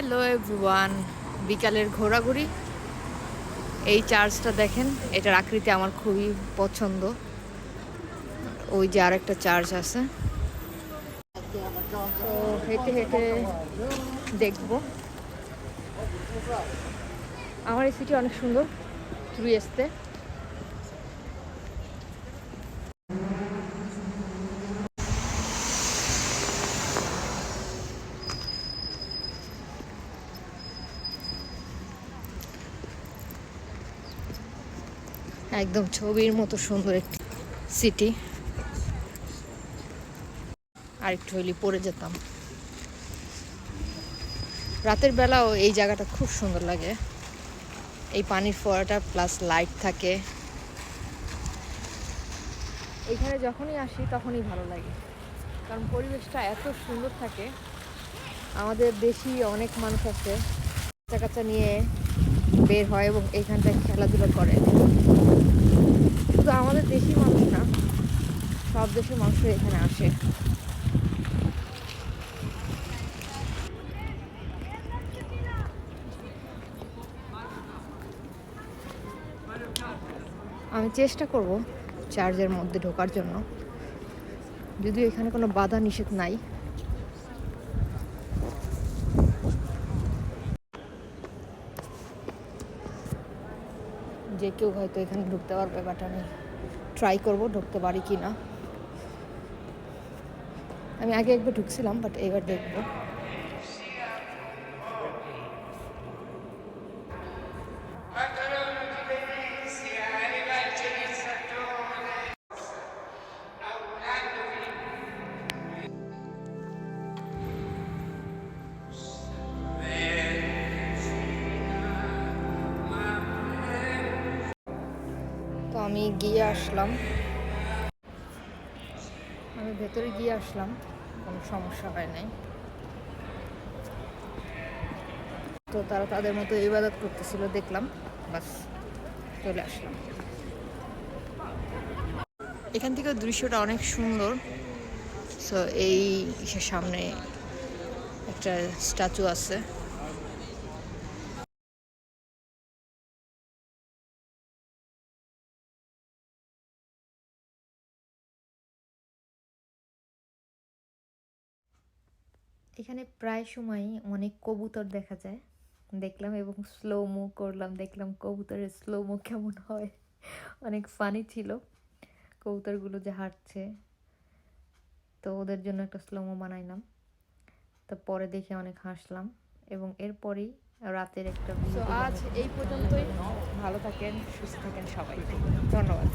Hello everyone, বিকালের ঘোরাঘুরি। এই চার্চটা দেখেন, এটার আকৃতি আমার খুবই পছন্দ। ওই যে আর একটা চার্চ আছে। তো হেঁটে হেঁটে দেখব। আমার এই সিটি অনেক সুন্দর ঘুরে একদম ছবির মতো সুন্দর একটি সিটি আর একটু হইলে পড়ে যেতাম। রাতের বেলাও এই জায়গাটা খুব সুন্দর লাগে। এই পানির ফোয়ারাটা প্লাস লাইট থাকে। এখানে যখনই আসি তখনই ভালো লাগে। কারণ পরিবেশটা এত সুন্দর থাকে। আমাদের দেশি অনেক মানুষ আছে। বাচ্চা কাচ্চা নিয়ে বের হয় এবং এইখানটায় খেলাধুলা করে। শুধু আমাদের দেশি মানুষ না, সব দেশের মানুষ এখানে আসে। আমি চেষ্টা করব চার্জের মধ্যে ঢোকার জন্য। যদিও এখানে কোনো বাধা নিষেধ নাই। যে কেউ হয়তো এখানে ঢুকতে পারবে বাট আমি ট্রাই করব ঢুকতে পারি কি না আমি আগে একবার ঢুকছিলাম বাট এবার দেখব। আমি গিয়ে আসলাম। আমি ভেতরে গিয়ে আসলাম, কোনো সমস্যা হয় নাই। তো তারা তাদের মতো ইবাদত করতেছিল, দেখলাম, বাস, চলে আসলাম। এখান থেকে দৃশ্যটা অনেক সুন্দর। সো এই সামনে একটা স্ট্যাচু আছে। এখানে প্রায় সময়ই অনেক কবুতর দেখা যায়। দেখলাম এবং স্লো মো করলাম দেখলাম কবুতরের স্লো মো কেমন হয়। অনেক ফানি ছিল। কবুতরগুলো যে হাঁটছে। তো ওদের জন্য একটা স্লো মো বানাইলাম। তো পরে দেখে অনেক হাসলাম এবং এরপরেই রাতের একটা আজ এই পর্যন্তই। ভালো থাকেন সুস্থ থাকেন সবাই। ধন্যবাদ।